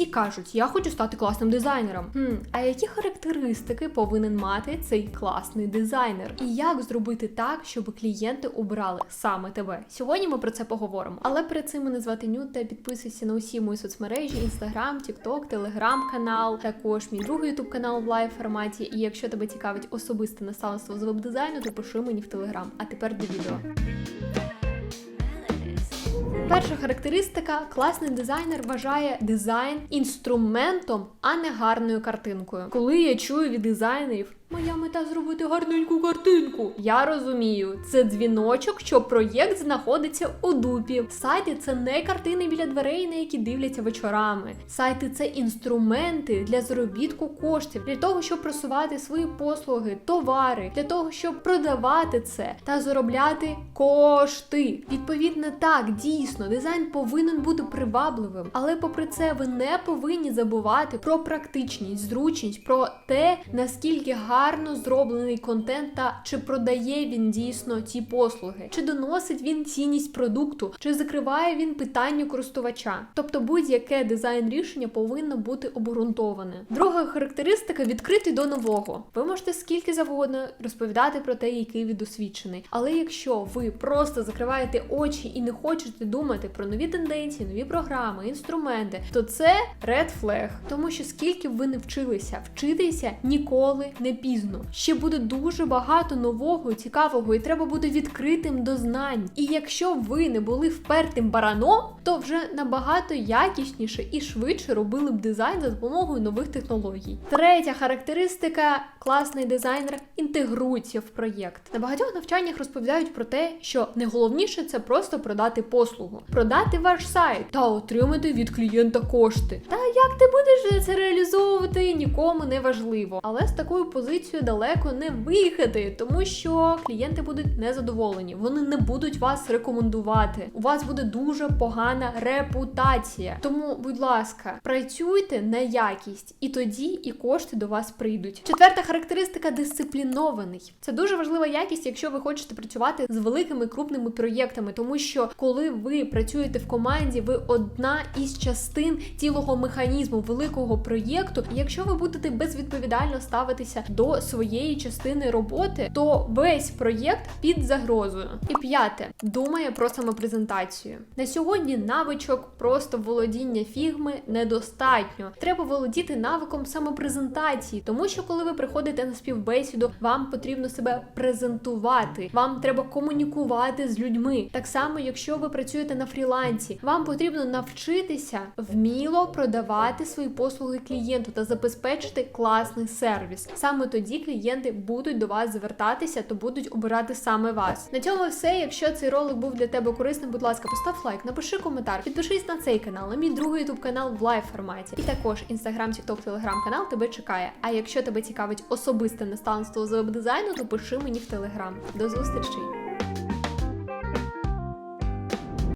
Всі кажуть, я хочу стати класним дизайнером. Хм, а які характеристики повинен мати цей класний дизайнер? І як зробити так, щоб клієнти обирали саме тебе? Сьогодні ми про це поговоримо. Але перед цим мене звати Нюта. Підписуйся на усі мої соцмережі: Інстаграм, Тікток, Телеграм канал, також мій другий ютуб канал в лайв форматі. І якщо тебе цікавить особисте наставництво з веб-дизайну, то пиши мені в телеграм. А тепер до відео. Перша характеристика: класний дизайнер вважає дизайн інструментом, а не гарною картинкою. Коли я чую від дизайнерів. Моя мета зробити гарненьку картинку. Я розумію, це дзвіночок, що проєкт знаходиться у дупі. Сайти це не картини біля дверей, на які дивляться вечорами. Сайти це інструменти для заробітку коштів, для того, щоб просувати свої послуги, товари, для того, щоб продавати це та заробляти кошти. Відповідно, так, дійсно, дизайн повинен бути привабливим, але попри це, ви не повинні забувати про практичність, зручність, про те, наскільки гарно зроблений контент та чи продає він дійсно ті послуги, чи доносить він цінність продукту, чи закриває він питання користувача. Тобто будь-яке дизайн рішення повинно бути обґрунтоване. Друга характеристика відкритий до нового. Ви можете скільки завгодно розповідати про те, який ви досвідчений. Але якщо ви просто закриваєте очі і не хочете думати про нові тенденції, нові програми, інструменти, то це red flag. Тому що скільки б ви не вчилися, вчитися ніколи не пізно. Ще буде дуже багато нового, цікавого, і треба бути відкритим до знань. І якщо ви не були впертим бараном, то вже набагато якісніше і швидше робили б дизайн за допомогою нових технологій. Третя характеристика: класний дизайнер інтегрується в проєкт. На багатьох навчаннях розповідають про те, що найголовніше це просто продати послугу, продати ваш сайт та отримати від клієнта кошти. Та як ти будеш це реалізовувати, нікому не важливо. Але з такою позицією далеко не виїхати, тому що клієнти будуть незадоволені, вони не будуть вас рекомендувати. У вас буде дуже погана репутація. Тому, будь ласка, працюйте на якість, і тоді і кошти до вас прийдуть. Четверта характеристика дисциплінований. Це дуже важлива якість, якщо ви хочете працювати з великими крупними проєктами, тому що коли ви працюєте в команді, ви одна із частин цілого механізму великого проєкту. І якщо ви будете безвідповідально ставитися до своєї частини роботи, то весь проєкт під загрозою. І п'яте думає про самопрезентацію. На сьогодні навичок просто володіння фігми недостатньо. Треба володіти навиком самопрезентації, тому що коли ви приходите на співбесіду, вам потрібно себе презентувати, вам треба комунікувати з людьми. Так само, якщо ви працюєте на фрілансі, вам потрібно навчитися вміло продавати свої послуги клієнту та забезпечити класний сервіс. Саме тоді клієнти будуть до вас звертатися, то будуть обирати саме вас. На цьому все. Якщо цей ролик був для тебе корисним, будь ласка, постав лайк, напиши коментар, підпишись на цей канал, на мій другий ютуб канал в лайв форматі. І також інстаграм, тікток, телеграм канал тебе чекає. А якщо тебе цікавить особисте наставництво з веб-дизайну, то пиши мені в телеграм. До зустрічей!